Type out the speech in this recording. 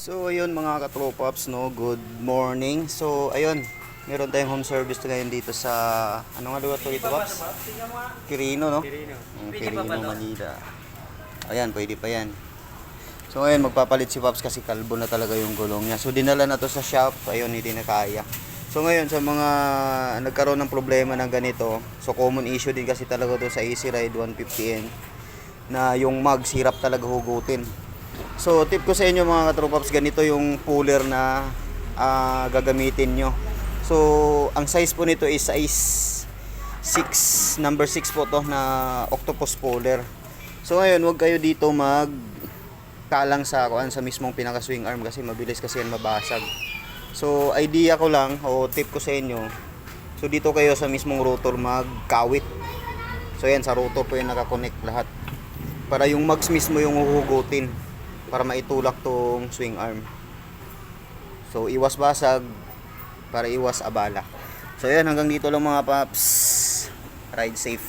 So ayun mga katropaps no, good morning. So ayun, meron tayong home service ngayon dito sa ano nga lugar to dito Paps? Quirino no? Yung Pwede pa Quirino? Manila. Ayan, pwede pa yan. So ngayon magpapalit si Paps kasi kalbo na talaga yung gulong niya. So dinala na to sa shop, ayun hindi na kaya. So ngayon sa mga nagkaroon ng problema ng ganito, so common issue din kasi talaga to sa Easy Ride 150N na yung mag sirap talaga hugutin. So tip ko sa inyo mga katropaps, ganito yung puller na ah, gagamitin nyo. So ang size po nito is size 6, number 6 po to na octopus puller. So ngayon, wag kayo dito mag kalang sa kuan sa mismong pinaka swing arm kasi mabilis kasi yan mabasag. So idea ko lang o tip ko sa inyo. So dito kayo sa mismong rotor magkawit. So yan sa rotor po yung nakakonect lahat. Para yung mags mismo yung huhugutin para maitulak tong swing arm. So iwas basag para iwas abala. So yan hanggang dito lang mga paps. Ride safe.